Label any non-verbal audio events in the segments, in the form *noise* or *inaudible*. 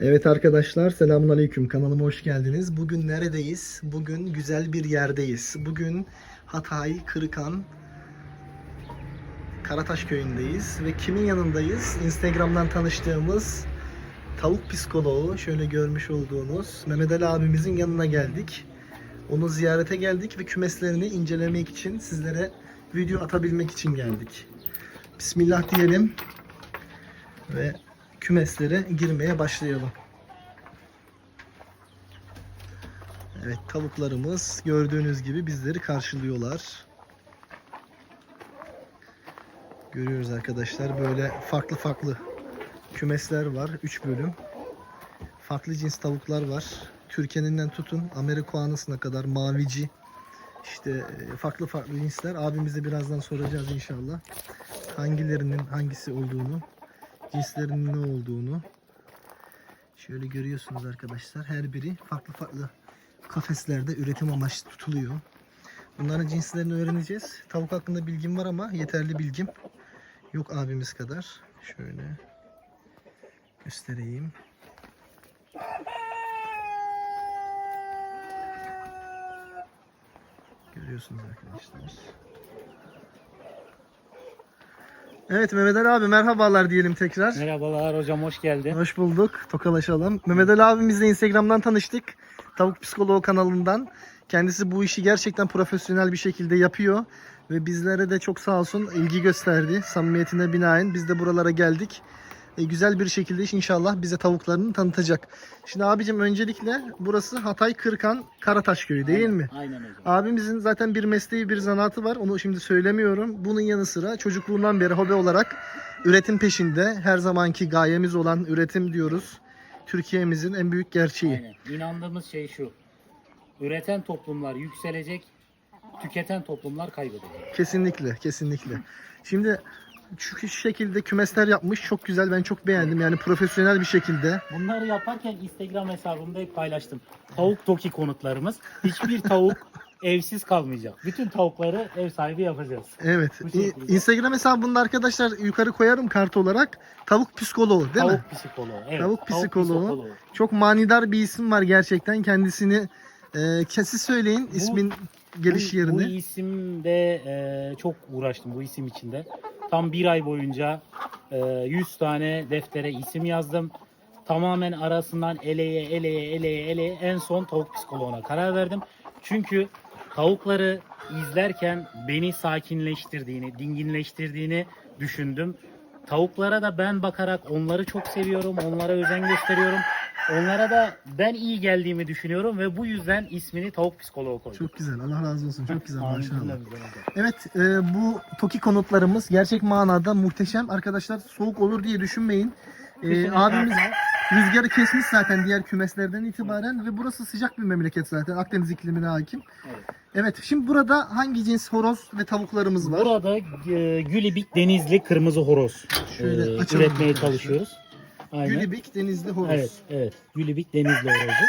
Evet arkadaşlar selamünaleyküm kanalıma hoş geldiniz. Bugün neredeyiz? Bugün güzel bir yerdeyiz. Bugün Hatay Kırıkan Karataş köyündeyiz ve kimin yanındayız? Instagram'dan tanıştığımız tavuk psikoloğu şöyle görmüş olduğunuz Mehmet Ali abimizin yanına geldik. Onu ziyarete geldik ve kümeslerini incelemek için sizlere video atabilmek için geldik. Bismillah diyelim ve kümeslere girmeye başlayalım. Evet tavuklarımız gördüğünüz gibi bizleri karşılıyorlar. Görüyoruz arkadaşlar böyle farklı farklı kümesler var. 3 bölüm. Farklı cins tavuklar var. Türkeninden tutun Amerikanısına kadar mavici. İşte e, farklı farklı cinsler. Abimize birazdan soracağız inşallah. Hangilerinin hangisi olduğunu cinslerinin ne olduğunu şöyle görüyorsunuz arkadaşlar. Her biri farklı farklı kafeslerde üretim amaçlı tutuluyor. Bunların cinslerini öğreneceğiz. Tavuk hakkında bilgim var ama yeterli bilgim yok abimiz kadar. Şöyle göstereyim. Görüyorsunuz arkadaşlar. Evet Mehmet Ali abi merhabalar diyelim tekrar. Merhabalar hocam hoş geldin. Hoş bulduk. Tokalaşalım. Mehmet Ali abimizle Instagram'dan tanıştık. Tavuk Psikoloğu kanalından. Kendisi bu işi gerçekten profesyonel bir şekilde yapıyor. Ve bizlere de çok sağ olsun ilgi gösterdi. Samimiyetine binaen biz de buralara geldik. E, güzel bir şekilde iş inşallah bize tavuklarını tanıtacak. Şimdi abicim öncelikle burası Hatay Kırkan Karataş Köyü değil mi? Aynen hocam. Abimizin zaten bir mesleği, bir zanaatı var. Onu şimdi söylemiyorum. Bunun yanı sıra çocukluğundan beri hobi olarak üretim peşinde. Her zamanki gayemiz olan üretim diyoruz. Türkiye'mizin en büyük gerçeği. Aynen. İnandığımız şey şu. Üreten toplumlar yükselecek, tüketen toplumlar kaybedecek. Kesinlikle, kesinlikle. Şimdi şu şekilde kümesler yapmış. Çok güzel. Ben çok beğendim. Yani profesyonel bir şekilde. Bunları yaparken Instagram hesabımda hep paylaştım. Tavuk toki konutlarımız. Hiçbir tavuk *laughs* evsiz kalmayacak. Bütün tavukları ev sahibi yapacağız. Evet. Bu. İ- Instagram hesabında arkadaşlar yukarı koyarım kart olarak. Tavuk psikoloğu değil mi? tavuk psikoloğu. Evet, Tavuk psikoloğu. Çok manidar bir isim var gerçekten. Kendisini e, kesi söyleyin Bu- ismin geliş bu, yerini. Bu isimde e, çok uğraştım bu isim içinde. Tam bir ay boyunca e, 100 tane deftere isim yazdım. Tamamen arasından eleye eleye eleye eleye en son tavuk psikoloğuna karar verdim. Çünkü tavukları izlerken beni sakinleştirdiğini, dinginleştirdiğini düşündüm. Tavuklara da ben bakarak onları çok seviyorum, onlara özen gösteriyorum. Onlara da ben iyi geldiğimi düşünüyorum ve bu yüzden ismini tavuk psikoloğu koydum. Çok güzel. Allah razı olsun. Çok güzel Amin maşallah. Evet e, bu Toki konutlarımız gerçek manada muhteşem. Arkadaşlar soğuk olur diye düşünmeyin. E, abimiz rüzgarı kesmiş zaten diğer kümeslerden itibaren ve burası sıcak bir memleket zaten. Akdeniz iklimine hakim. Evet. Evet şimdi burada hangi cins horoz ve tavuklarımız var? Burada e, Gülibik Denizli Kırmızı Horoz Şöyle e, açalım üretmeye arkadaşlar. çalışıyoruz. Aynen. Gülibik denizli horoz. Evet, evet. Gülibik Denizli Horozu.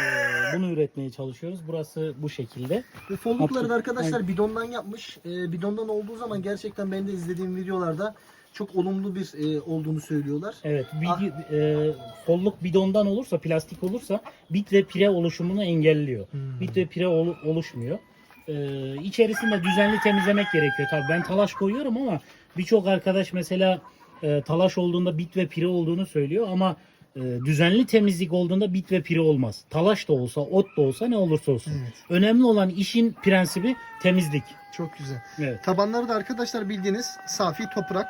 E, bunu üretmeye çalışıyoruz. Burası bu şekilde. Ve follukları da arkadaşlar bidondan yapmış. E, bidondan olduğu zaman gerçekten ben de izlediğim videolarda çok olumlu bir e, olduğunu söylüyorlar. Evet, Ah. bir, e, folluk bidondan olursa, plastik olursa bit ve pire oluşumunu engelliyor. Hmm. Bit ve pire ol- oluşmuyor. E, içerisinde düzenli temizlemek gerekiyor. Tabii ben talaş koyuyorum ama birçok arkadaş mesela e, talaş olduğunda bit ve pire olduğunu söylüyor ama e, düzenli temizlik olduğunda bit ve pire olmaz. Talaş da olsa, ot da olsa ne olursa olsun. Evet, Önemli olan işin prensibi temizlik. çok güzel. Evet. Tabanları da arkadaşlar bildiğiniz safi toprak.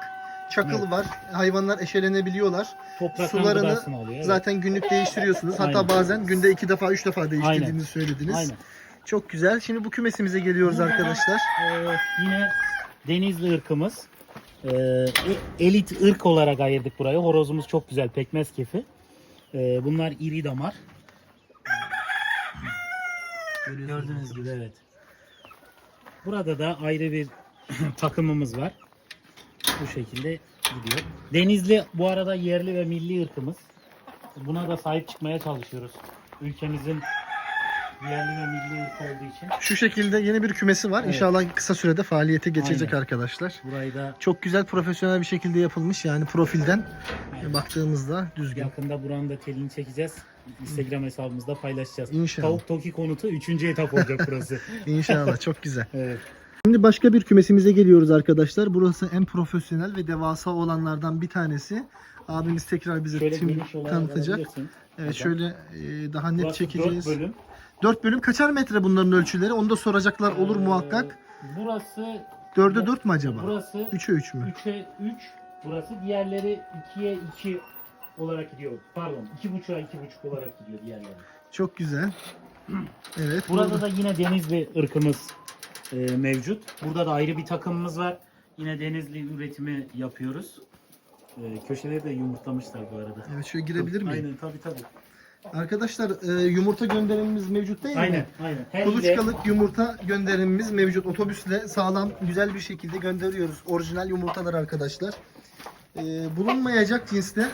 Çakıl Evet. var. Hayvanlar eşelenebiliyorlar. Topraktan Sularını alıyor. Evet. Zaten günlük değiştiriyorsunuz. Hatta Aynen. bazen günde iki defa, üç defa değiştirdiğinizi söylediniz. Aynen. Çok güzel. Şimdi bu kümesimize geliyoruz Burada da, arkadaşlar. e, yine denizli ırkımız. E, elit ırk olarak ayırdık burayı. Horozumuz çok güzel. Pekmez kefi. E, bunlar iri damar. Gördüğünüz gibi evet. Burada da ayrı bir *clears throat* takımımız var. Bu şekilde gidiyor. Denizli bu arada yerli ve milli ırkımız. Buna da sahip çıkmaya çalışıyoruz. Ülkemizin Yerli ve milli ırk olduğu için. Şu şekilde yeni bir kümesi var. Evet. İnşallah kısa sürede faaliyete geçecek Aynen. arkadaşlar. Burayı da Çok güzel profesyonel bir şekilde yapılmış. Yani profilden Evet. baktığımızda düzgün. yakında buranın da telini çekeceğiz. Instagram hesabımızda paylaşacağız. İnşallah. Tavuk Toki konutu 3. etap olacak burası. *laughs* İnşallah çok güzel. evet. Şimdi başka bir kümesimize geliyoruz arkadaşlar. Burası en profesyonel ve devasa olanlardan bir tanesi. Abimiz tekrar bize Şöyle olarak tanıtacak. Evet şöyle e, daha net Burası çekeceğiz. 4 bölüm. 4 bölüm kaçar metre bunların ölçüleri? Onu da soracaklar olur Ee, muhakkak. Burası 4'e 4 mü acaba? burası 3'e 3 mü? 3'e 3. Burası diğerleri 2'ye 2 olarak gidiyor. Pardon 2.5'a 2.5 olarak gidiyor diğerleri. Çok güzel. *clears throat* Evet. Burada da yine denizli ırkımız e, mevcut. Burada da ayrı bir takımımız var. Yine denizli üretimi yapıyoruz. E, köşeleri de yumurtlamışlar bu arada. Evet şöyle girebilir miyim? Aynen tabii tabii. Arkadaşlar e, yumurta gönderimimiz mevcut değil mi? Aynen aynen. Her ile- Kuluçkalık yumurta gönderimimiz mevcut. Otobüsle sağlam, güzel bir şekilde gönderiyoruz. Orijinal yumurtalar arkadaşlar. E, bulunmayacak cinsler.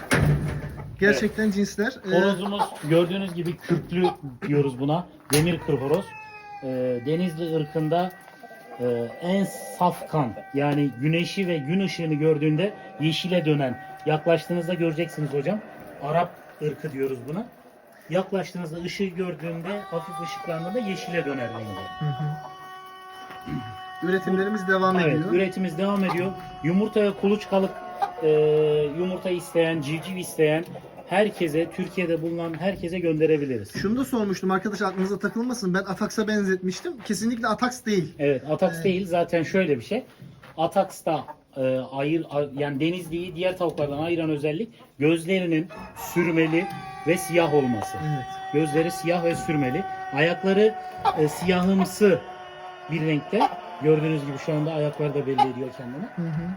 Gerçekten cinsler. E, Horozumuz gördüğünüz gibi kürklü diyoruz buna. Demir kır horoz. E, denizli ırkında e, en saf kan yani güneşi ve gün ışığını gördüğünde yeşile dönen. Yaklaştığınızda göreceksiniz hocam. Arap ırkı diyoruz buna. Yaklaştığınızda ışığı gördüğünde hafif ışıklandığında yeşile döner rengi. Üretimlerimiz devam Evet, ediyor. üretimimiz devam ediyor. Yumurtaya kuluçkalık e, yumurta isteyen, civciv isteyen herkese, Türkiye'de bulunan herkese gönderebiliriz. Şunu da sormuştum arkadaşlar aklınıza takılmasın. Ben Atax'a benzetmiştim. Kesinlikle Atax değil. Evet, Atax değil zaten şöyle bir şey. Atax'ta e, ayır a- yani denizliği diğer tavuklardan ayıran özellik gözlerinin sürmeli ve siyah olması. Evet. Gözleri siyah ve sürmeli. Ayakları e, siyahımsı bir renkte. Gördüğünüz gibi şu anda ayakları da belli ediyor kendini. Hı hı.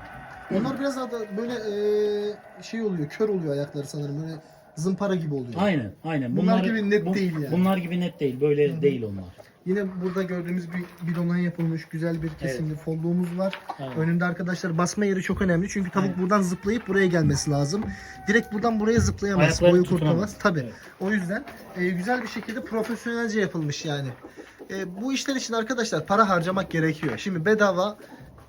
Onlar biraz daha da böyle e, şey oluyor, kör oluyor ayakları sanırım. Böyle zımpara gibi oluyor. Aynen, aynen. Bunlar gibi net değil yani. Bunlar gibi net değil. Böyle Hı hı. değil onlar. Yine burada gördüğümüz bir bidondan yapılmış güzel bir kesimli folluğumuz var. Aynen. Önünde arkadaşlar basma yeri çok önemli. Çünkü tavuk Aynen. buradan zıplayıp buraya gelmesi lazım. Direkt buradan buraya zıplayamaz. Ayakları boyu tutunamaz. kurtamaz. Tabii. Evet. O yüzden e, güzel bir şekilde profesyonelce yapılmış yani. E, bu işler için arkadaşlar para harcamak gerekiyor. Şimdi bedava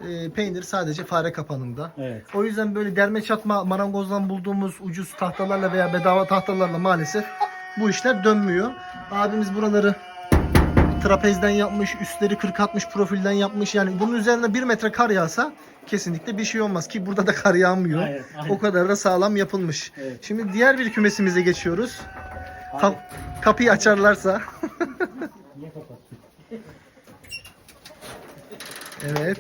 e, peynir sadece fare kapanında. Evet. O yüzden böyle derme çatma marangozdan bulduğumuz ucuz tahtalarla veya bedava tahtalarla maalesef bu işler dönmüyor. Abimiz buraları trapezden yapmış, üstleri 40-60 profilden yapmış. Yani bunun üzerine 1 metre kar yağsa kesinlikle bir şey olmaz ki burada da kar yağmıyor. Aynen, aynen. O kadar da sağlam yapılmış. Evet. Şimdi diğer bir kümesimize geçiyoruz. Tam kapıyı açarlarsa. *laughs* Niye kapattın? Evet.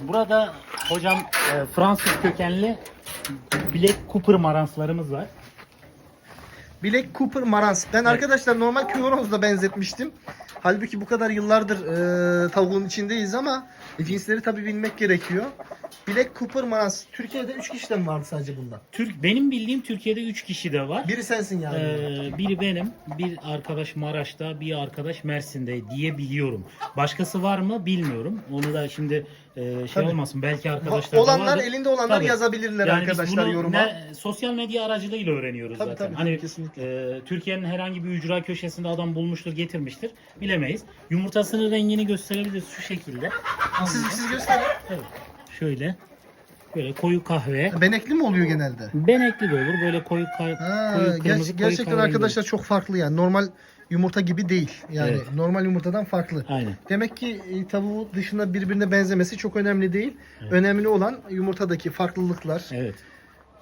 Burada hocam e, Fransız kökenli Black Cooper maranslarımız var. Black Cooper Marans. Ben arkadaşlar normal Küvoroz'da benzetmiştim. Halbuki bu kadar yıllardır e, tavuğun içindeyiz ama e, cinsleri tabii bilmek gerekiyor. Black Cooper Marans. Türkiye'de 3 kişiden vardı sadece bundan. Türk benim bildiğim Türkiye'de 3 kişi de var. Biri sensin yani. Ee, biri benim, bir arkadaş Maraş'ta, bir arkadaş Mersin'de diye biliyorum. Başkası var mı bilmiyorum. Onu da şimdi e, şey Tabii. olmasın belki arkadaşlar da Olanlar vardır. elinde olanlar yazabilirler arkadaşlar bunu yoruma. ne- sosyal medya aracılığıyla öğreniyoruz Tabii, zaten. tabii, hani kesinlikle. e, Türkiye'nin herhangi bir ücra köşesinde adam bulmuştur, getirmiştir. Bilemeyiz. Yumurtasının rengini gösterebiliriz şu şekilde. Siz, siz gösterin. Evet. Şöyle. Böyle koyu kahve. Benekli mi oluyor genelde? Benekli de olur. Böyle koyu, ka- Ha, koyu ger- kırmızı, koyu gerçekten kahverengi arkadaşlar çok farklı yani. Normal yumurta gibi değil. Yani Evet. normal yumurtadan farklı. Aynen. Demek ki e, tavuğu dışında birbirine benzemesi çok önemli değil. Evet. Önemli olan yumurtadaki farklılıklar Evet.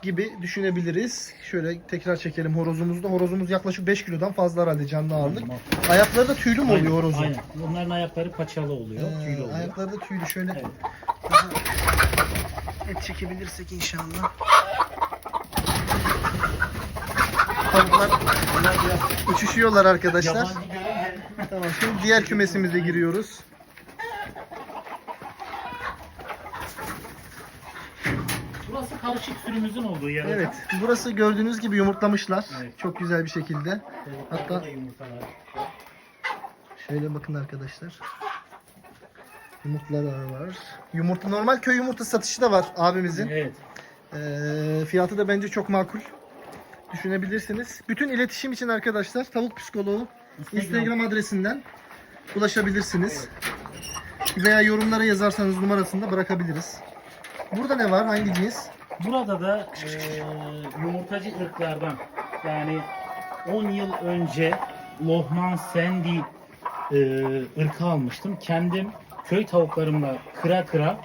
Gibi düşünebiliriz. Şöyle tekrar çekelim horozumuzda. Horozumuz yaklaşık 5 kilodan fazla herhalde canlı ağırlık. Tamam. Ayakları da tüylü mü oluyor horozun? Aynen. Bunların ayakları paçalı oluyor, Ee, tüylü oluyor. ayakları da tüylü. Şöyle Evet. daha et çekebilirsek inşallah. Tavuklar uçuşuyorlar arkadaşlar. Tamam şimdi diğer kümesimize giriyoruz. Burası karışık sürümüzün olduğu yer. Evet burası gördüğünüz gibi yumurtlamışlar. Evet. Çok güzel bir şekilde. Tavuklarda Hatta-. Şöyle bakın arkadaşlar. Yumurtlar var. Yumurta normal köy yumurta satışı da var abimizin. Evet. Ee, fiyatı da bence çok makul. Düşünebilirsiniz. Bütün iletişim için arkadaşlar tavuk psikoloğu Instagram adresinden ulaşabilirsiniz. Veya yorumlara yazarsanız numarasını da bırakabiliriz. Burada ne var? Hangi cins? Burada da eee, yumurtacı ırklardan yani 10 yıl önce Lohman Sandy eee ırkı almıştım. Kendim köy tavuklarımla kıra kıra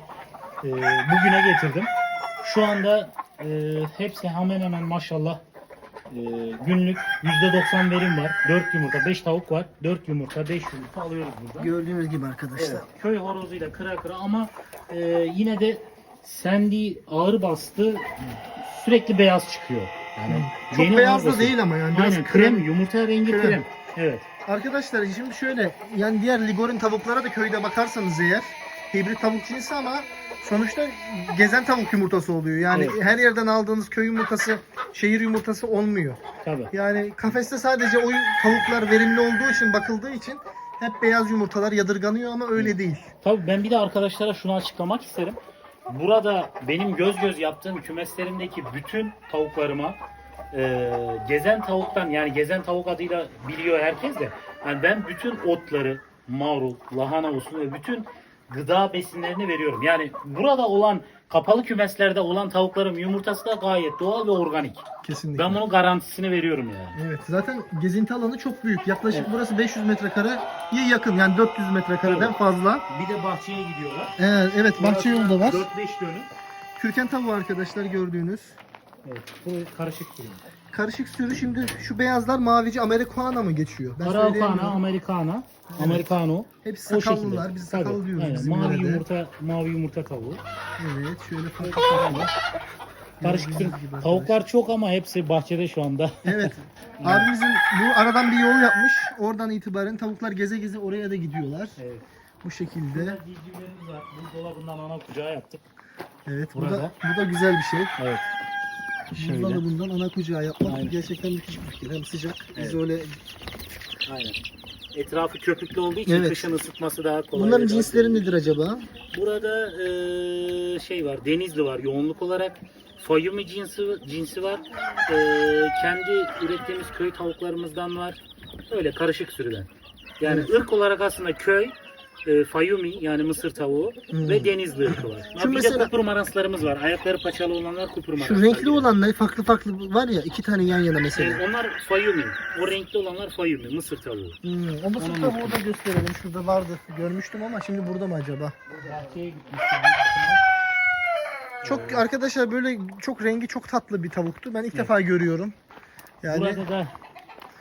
eee, bugüne getirdim. Şu anda eee, hepsi hemen hemen maşallah eee, günlük %90 verim var. 4 yumurta, 5 tavuk var. 4 yumurta, 5 yumurta alıyoruz burada. Gördüğünüz gibi arkadaşlar. Evet, köy horozuyla kıra kıra ama e, yine de Sandy ağır bastı. Sürekli beyaz çıkıyor. Yani Çok yeni beyaz da değil ama yani biraz Aynen krem, krem. yumurta rengi Krem. krem. Evet. Arkadaşlar şimdi şöyle yani diğer Ligorin tavuklara da köyde bakarsanız eğer hibrit tavuk cinsi ama sonuçta gezen tavuk yumurtası oluyor. Yani Evet. her yerden aldığınız köy yumurtası şehir yumurtası olmuyor. Tabii. Yani kafeste sadece o tavuklar verimli olduğu için bakıldığı için hep beyaz yumurtalar yadırganıyor ama öyle değil. Tabii ben bir de arkadaşlara şunu açıklamak isterim. Burada benim göz göz yaptığım kümeslerimdeki bütün tavuklarıma e, gezen tavuktan yani gezen tavuk adıyla biliyor herkes de. Yani ben bütün otları, marul, lahana olsun ve bütün gıda besinlerini veriyorum. Yani burada olan kapalı kümeslerde olan tavuklarım yumurtası da gayet doğal ve organik. Kesinlikle. Ben bunun garantisini veriyorum yani. Evet zaten gezinti alanı çok büyük. Yaklaşık burası 500 metrekareye yakın yani 400 metrekareden Evet. fazla. Bir de bahçeye gidiyorlar. Evet, evet bahçe yolu da var. 4-5 dönüm. Kürken tavuğu arkadaşlar gördüğünüz. Evet, bu karışık durum. Karışık sürü şimdi şu beyazlar mavici Americana mı geçiyor? Ben Araucana, söyleyemiyorum. Americana, Americano. Hepsi O sakallılar. şekilde. Biz Tabii, diyoruz aynen. bizim Mavi yörede. yumurta, mavi yumurta tavuğu. Evet şöyle farklı Karışık Gördüğünüz gibi Tavuklar çok ama hepsi bahçede şu anda. Evet. *laughs* Abimizin bu aradan bir yol yapmış. Oradan itibaren tavuklar geze geze oraya da gidiyorlar. Evet. Bu şekilde. Civcivlerimiz var. Buzdolabından ana kucağı yaptık. Evet. Bu da, Burada. bu da güzel bir şey. Evet. Şöyle. Buzdolabından ana kucağı yapmak Aynen. gerçekten müthiş bir fikir. Hem sıcak. Biz Evet. öyle Aynen. Etrafı köpüklü olduğu için Evet. kışın ısıtması daha kolay. Bunların ve daha cinsleri nedir acaba? Burada eee, şey var, denizli var yoğunluk olarak. Fayumi cinsi cinsi var. Eee, kendi ürettiğimiz köy tavuklarımızdan var. Öyle karışık sürüden. Yani ırk olarak aslında köy, eee, Fayumi yani mısır tavuğu Hmm. ve denizli ırkı var. Şu bir mesela- de kupur maraslarımız var. Ayakları paçalı olanlar kupur maraslar. Şu renkli diyor. olanlar farklı farklı var ya iki tane yan yana mesela. onlar Fayumi. O renkli olanlar Fayumi, mısır tavuğu. Hmm, o mısır Onun tavuğu da gösterelim. Şurada vardı. Görmüştüm ama şimdi burada mı acaba? Çok arkadaşlar böyle çok rengi çok tatlı bir tavuktu. Ben ilk defa görüyorum. Yani Burada da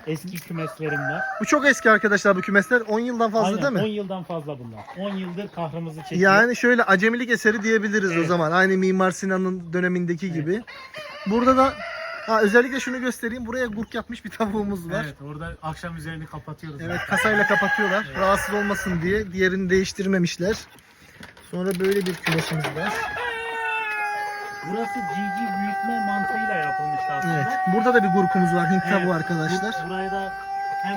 eski kümeslerim var. bu çok eski arkadaşlar bu kümesler. 10 yıldan fazla Aynen, değil mi? 10 yıldan fazla bunlar. 10 yıldır kahrımızı çekiyor. Yani şöyle acemilik eseri diyebiliriz o Evet. zaman. Aynı Mimar Sinan'ın dönemindeki Evet. gibi. Burada da ha, özellikle şunu göstereyim. Buraya gurk yapmış bir tavuğumuz var. Evet, orada akşam üzerini kapatıyoruz. Evet kasayla kapatıyorlar. Evet. Rahatsız olmasın diye. Diğerini değiştirmemişler. Sonra böyle bir kümesimiz var. Burası civciv büyütme mantığıyla yapılmıştı aslında. Evet. Burada da bir gurkumuz var. Hint Evet. tavuğu arkadaşlar. Bu- Buraya da hem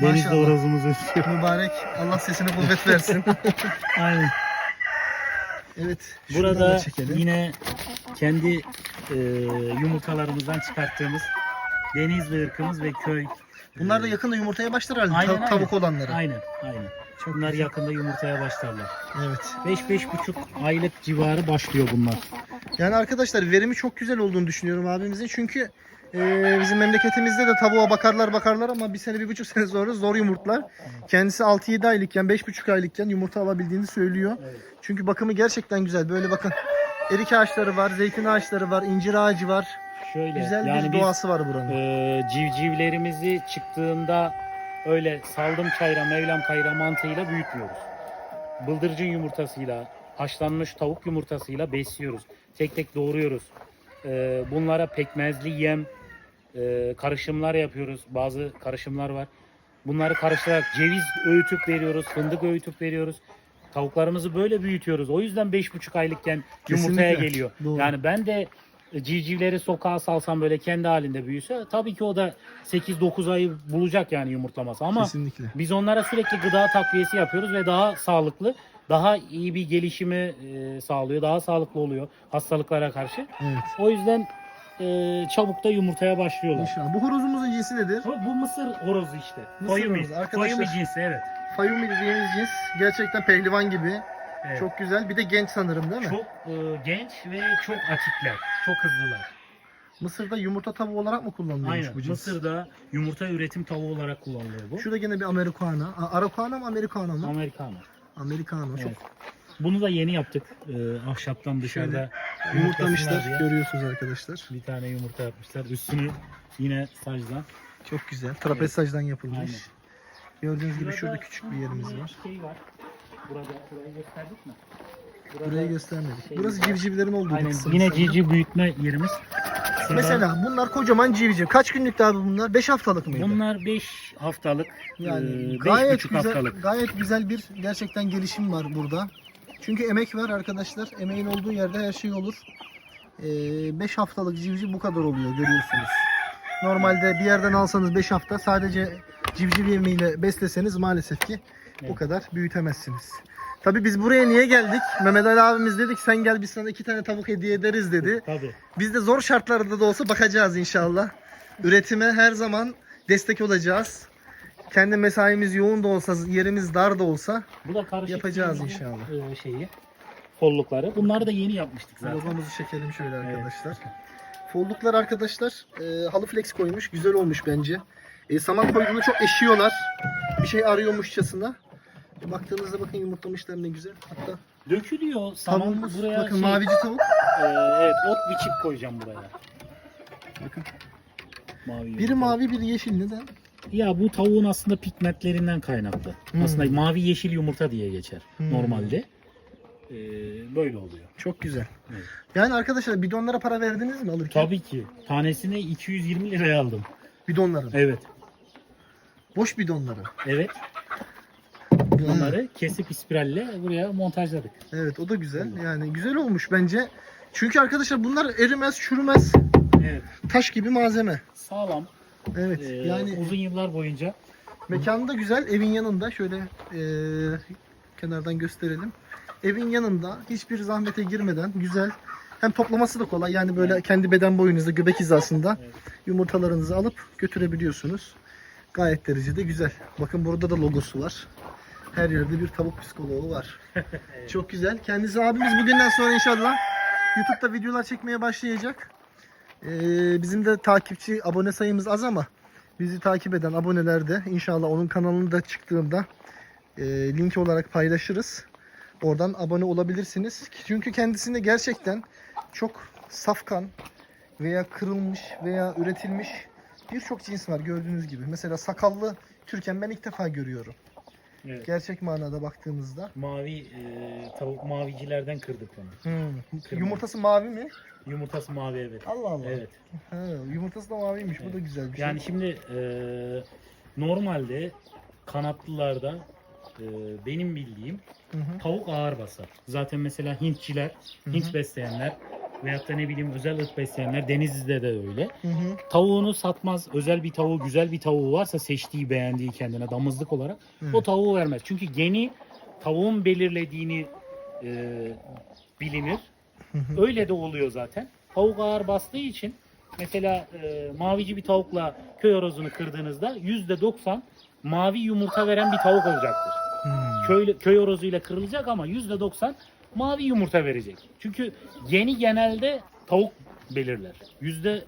denizde horozumuz ötüyor. Mübarek. Allah sesine kuvvet versin. *laughs* Aynen. evet. Burada yine kendi e, yumurtalarımızdan çıkarttığımız denizli ırkımız ve köy. Bunlar da e, yakında yumurtaya başlar herhalde. Aynen, tav- aynen. tavuk olanları. Aynen, aynen. Bunlar yakında yumurtaya başlarlar. Evet. 5-5,5 aylık civarı başlıyor bunlar. Yani arkadaşlar verimi çok güzel olduğunu düşünüyorum abimizin. Çünkü e, bizim memleketimizde de tavuğa bakarlar bakarlar ama bir sene bir buçuk *laughs* sene sonra zor yumurtlar. Kendisi 6-7 aylıkken 5,5 aylıkken yumurta alabildiğini söylüyor. Evet. Çünkü bakımı gerçekten güzel. Böyle bakın erik ağaçları var, zeytin ağaçları var, incir ağacı var. Şöyle Güzel yani bir doğası var buranın. e, civcivlerimizi çıktığında öyle saldım çayra mevlam kayra mantığıyla büyütmüyoruz. Bıldırcın yumurtasıyla, haşlanmış tavuk yumurtasıyla besliyoruz. Tek tek doğruyoruz. E, bunlara pekmezli yem, e, karışımlar yapıyoruz. Bazı karışımlar var. Bunları karıştırarak ceviz öğütüp veriyoruz, fındık öğütüp veriyoruz. Tavuklarımızı böyle büyütüyoruz. O yüzden 5,5 aylıkken yumurtaya Kesinlikle. geliyor. Doğru. Yani ben de civcivleri sokağa salsam böyle kendi halinde büyüse tabii ki o da 8-9 ayı bulacak yani yumurtlaması ama Kesinlikle. biz onlara sürekli gıda takviyesi yapıyoruz ve daha sağlıklı, daha iyi bir gelişimi e, sağlıyor, daha sağlıklı oluyor hastalıklara karşı. Evet. O yüzden e, çabuk da yumurtaya başlıyorlar. İnşallah. Bu horozumuzun cinsi nedir? Bu, bu mısır horozu işte. Mısır koyu bir, horozu. Arkadaşlar- koyu bir cinsi evet. Fayumi dediğimiz cins gerçekten pehlivan gibi. Evet. Çok güzel. Bir de genç sanırım değil mi? Çok e, genç ve çok atikler. Çok hızlılar. Mısır'da yumurta tavuğu olarak mı kullanılıyormuş Aynen. bu cins? Mısır'da yumurta üretim tavuğu olarak kullanılıyor bu. Şurada gene bir Americana. A- Araucana mı Americana mı? Amerikano. Americano. Çok Evet. Bunu da yeni yaptık. E, ahşaptan dışarıda yumurtlamışlar. diye Görüyorsunuz arkadaşlar. Bir tane yumurta yapmışlar. Üstünü yine sacdan. Çok güzel. Trapez sacdan yapılmış. Aynen. Gördüğünüz gibi şurada küçük bir yerimiz var. Şey var. Burada burayı gösterdik mi? Burada- Burayı göstermedik. Şey Burası civcivlerin olduğu Aynen. kısım Yine cici büyütme yerimiz. Şurada- Mesela bunlar kocaman civciv. Kaç günlük abi bunlar? 5 haftalık mıydı? bunlar 5 haftalık. Yani e, beş gayet buçuk güzel, haftalık. gayet güzel bir gerçekten gelişim var burada. Çünkü emek var arkadaşlar. Emeğin olduğu yerde her şey olur. 5 haftalık civciv bu kadar oluyor görüyorsunuz. Normalde bir yerden alsanız 5 hafta sadece civciv yemiyle besleseniz maalesef ki bu Evet. kadar büyütemezsiniz. Tabii biz buraya niye geldik? Mehmet Ali abimiz dedik sen gel biz sana iki tane tavuk hediye ederiz dedi. *laughs* Tabii. Biz de zor şartlarda da olsa bakacağız inşallah. Üretime her zaman destek olacağız. Kendi mesaimiz yoğun da olsa, yerimiz dar da olsa Bu da karışık Yapacağız inşallah. e, şeyi. Kollukları. Bunları da yeni yapmıştık zaten. logomuzu çekelim şöyle Evet. arkadaşlar. Folduklar arkadaşlar e, halı flex koymuş. Güzel olmuş bence. E, saman koyduğunda çok eşiyorlar. Bir şey arıyormuşçasına. E, baktığınızda bakın yumurtlamışlar ne güzel. Hatta Dökülüyor. Saman tavuğumuz buraya bakın şey, mavici tavuk. e, evet ot biçip koyacağım buraya. Bakın. Mavi Biri yumurta. mavi biri yeşil neden? Ya bu tavuğun aslında pigmentlerinden kaynaklı. Hmm. Aslında mavi yeşil yumurta diye geçer Hmm. normalde. Ee, böyle oluyor. Çok güzel. Evet. Yani arkadaşlar bidonlara para verdiniz mi alırken? Tabii ki. Tanesine 220 liraya aldım. Bidonların. Evet. Boş bidonları. Evet. Bunları kesip ispiralle buraya montajladık. Evet o da güzel. Yani güzel olmuş bence. Çünkü arkadaşlar bunlar erimez, çürümez. Evet. Taş gibi malzeme. Sağlam. Evet. Ee, yani uzun yıllar boyunca mekanı da güzel. Evin yanında şöyle e, kenardan gösterelim. Evin yanında hiçbir zahmete girmeden güzel. Hem toplaması da kolay. Yani böyle Evet. kendi beden boyunuzda göbek hizasında Evet. yumurtalarınızı alıp götürebiliyorsunuz. Gayet derecede güzel. Bakın burada da logosu var. Her yerde bir tavuk psikoloğu var. *laughs* Çok güzel. Kendisi abimiz bugünden sonra inşallah YouTube'da videolar çekmeye başlayacak. Ee, bizim de takipçi, abone sayımız az ama bizi takip eden aboneler de inşallah onun kanalını da çıktığında e, link olarak paylaşırız. Oradan abone olabilirsiniz. Çünkü kendisinde gerçekten çok safkan veya kırılmış veya üretilmiş birçok cins var gördüğünüz gibi. Mesela sakallı Türken ben ilk defa görüyorum. Evet. Gerçek manada baktığımızda. mavi e, tavuk mavicilerden kırdık onu. Hmm. Yumurtası mavi mi? Yumurtası mavi evet. Allah Allah. Evet. Ha, yumurtası da maviymiş. Bu da güzel bir şey. Yani şimdi e, normalde kanatlılarda e, benim bildiğim Hı hı. tavuk ağır basar. Zaten mesela Hintçiler, Hı Hint hı. besleyenler veyahut da ne bileyim özel ırk besleyenler Denizli'de de öyle. Hı hı. Tavuğunu satmaz. Özel bir tavuğu, güzel bir tavuğu varsa seçtiği, beğendiği kendine damızlık olarak Hı. o tavuğu vermez. Çünkü geni tavuğun belirlediğini e, bilinir. Hı hı. Öyle de oluyor zaten. Tavuk ağır bastığı için mesela e, mavici bir tavukla köy horozunu kırdığınızda %90 mavi yumurta veren bir tavuk olacaktır. Hmm. Köy, köy horozuyla kırılacak ama %90 mavi yumurta verecek. Çünkü geni genelde tavuk belirler. %80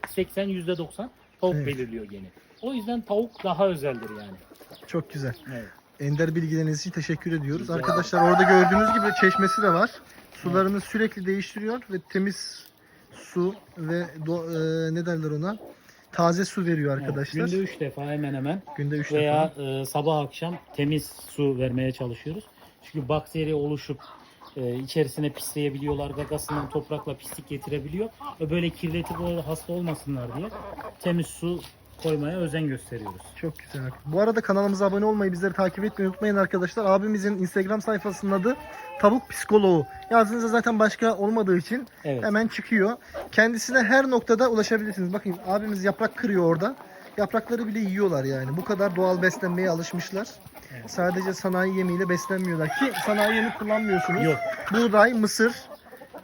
%90 tavuk Evet. belirliyor geni. O yüzden tavuk daha özeldir yani. Çok güzel. Evet. Ender bilgileriniz için teşekkür ediyoruz. Rica ederim. Arkadaşlar orada gördüğünüz gibi çeşmesi de var. Sularını sürekli değiştiriyor ve temiz su ve do- e, ne derler ona? Taze su veriyor arkadaşlar. Günde 3 defa hemen hemen Günde 3 veya defa. e, sabah akşam temiz su vermeye çalışıyoruz. Çünkü bakteri oluşup e, içerisine pisleyebiliyorlar. Gagasından toprakla pislik getirebiliyor. Ve böyle kirletip hasta olmasınlar diye temiz su koymaya özen gösteriyoruz. Çok güzel. Bu arada kanalımıza abone olmayı, bizleri takip etmeyi unutmayın arkadaşlar. Abimizin Instagram sayfasının adı Tavuk Psikoloğu. Yazdığınızda zaten başka olmadığı için Evet. hemen çıkıyor. Kendisine her noktada ulaşabilirsiniz. Bakın abimiz yaprak kırıyor orada. Yaprakları bile yiyorlar yani. Bu kadar doğal beslenmeye alışmışlar. Evet. Sadece sanayi yemiyle beslenmiyorlar ki sanayi yemi kullanmıyorsunuz. Yok. Buğday, mısır,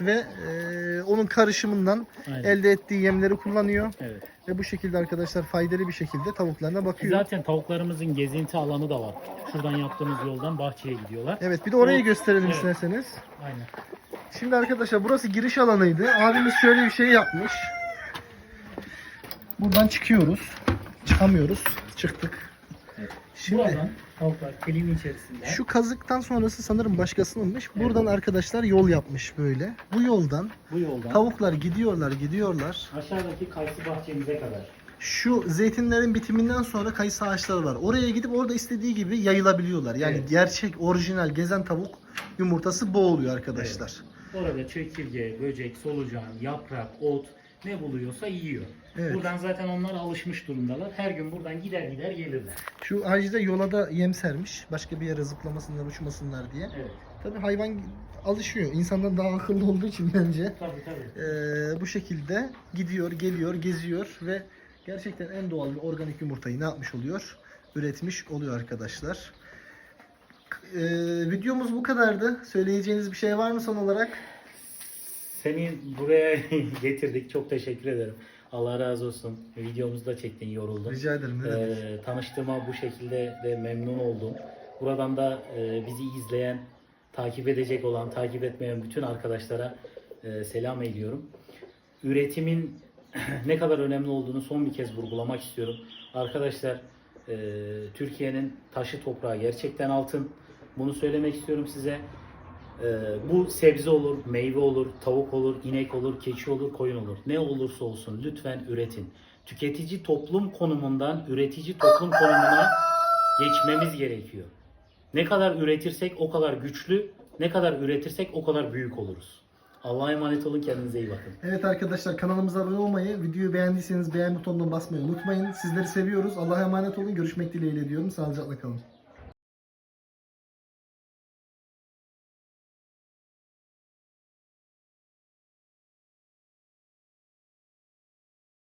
ve e, onun karışımından Aynen. elde ettiği yemleri kullanıyor Evet. ve bu şekilde arkadaşlar faydalı bir şekilde tavuklarına bakıyor. Zaten tavuklarımızın gezinti alanı da var. Şuradan yaptığımız yoldan bahçeye gidiyorlar. Evet bir de orayı Evet. gösterelim Evet. isterseniz. Aynen. Şimdi arkadaşlar burası giriş alanıydı. Abimiz şöyle bir şey yapmış. Buradan çıkıyoruz. Çıkamıyoruz. Çıktık. Evet. Şimdi Buradan tavuklar kliğin içerisinde. şu kazıktan sonrası sanırım başkasınınmış. Buradan arkadaşlar yol yapmış böyle. Bu yoldan bu yoldan tavuklar gidiyorlar gidiyorlar. aşağıdaki kayısı bahçemize kadar. Şu zeytinlerin bitiminden sonra kayısı ağaçları var. Oraya gidip orada istediği gibi yayılabiliyorlar. Yani Evet. gerçek orijinal gezen tavuk yumurtası bu oluyor arkadaşlar. Orada çekirge, böcek, solucan, yaprak, ot ne buluyorsa yiyor. Evet. Buradan zaten onlar alışmış durumdalar. Her gün buradan gider gider gelirler. Şu ağacda yola da yem sermiş. Başka bir yere zıplamasınlar, uçmasınlar diye. Evet. Tabii hayvan alışıyor. İnsandan daha akıllı olduğu için bence. Tabii tabii. Ee, bu şekilde gidiyor, geliyor, geziyor ve gerçekten en doğal bir organik yumurtayı ne yapmış oluyor? Üretmiş oluyor arkadaşlar. Ee, videomuz bu kadardı. Söyleyeceğiniz bir şey var mı son olarak? Seni buraya *laughs* getirdik. Çok teşekkür ederim. Allah razı olsun. Videomuzu da çektin, yoruldun. Rica ederim. Ne demek. Ee, tanıştığıma bu şekilde de memnun oldum. Buradan da e, bizi izleyen, takip edecek olan, takip etmeyen bütün arkadaşlara e, selam ediyorum. Üretimin *clears throat* ne kadar önemli olduğunu son bir kez vurgulamak istiyorum. Arkadaşlar e, Türkiye'nin taşı toprağı gerçekten altın. Bunu söylemek istiyorum size. E, bu sebze olur, meyve olur, tavuk olur, inek olur, keçi olur, koyun olur. Ne olursa olsun lütfen üretin. Tüketici toplum konumundan üretici toplum konumuna geçmemiz gerekiyor. Ne kadar üretirsek o kadar güçlü, ne kadar üretirsek o kadar büyük oluruz. Allah'a emanet olun, kendinize iyi bakın. Evet arkadaşlar kanalımıza abone olmayı, videoyu beğendiyseniz beğen butonuna basmayı unutmayın. Sizleri seviyoruz. Allah'a emanet olun. Görüşmek dileğiyle diyorum. Sağlıcakla kalın.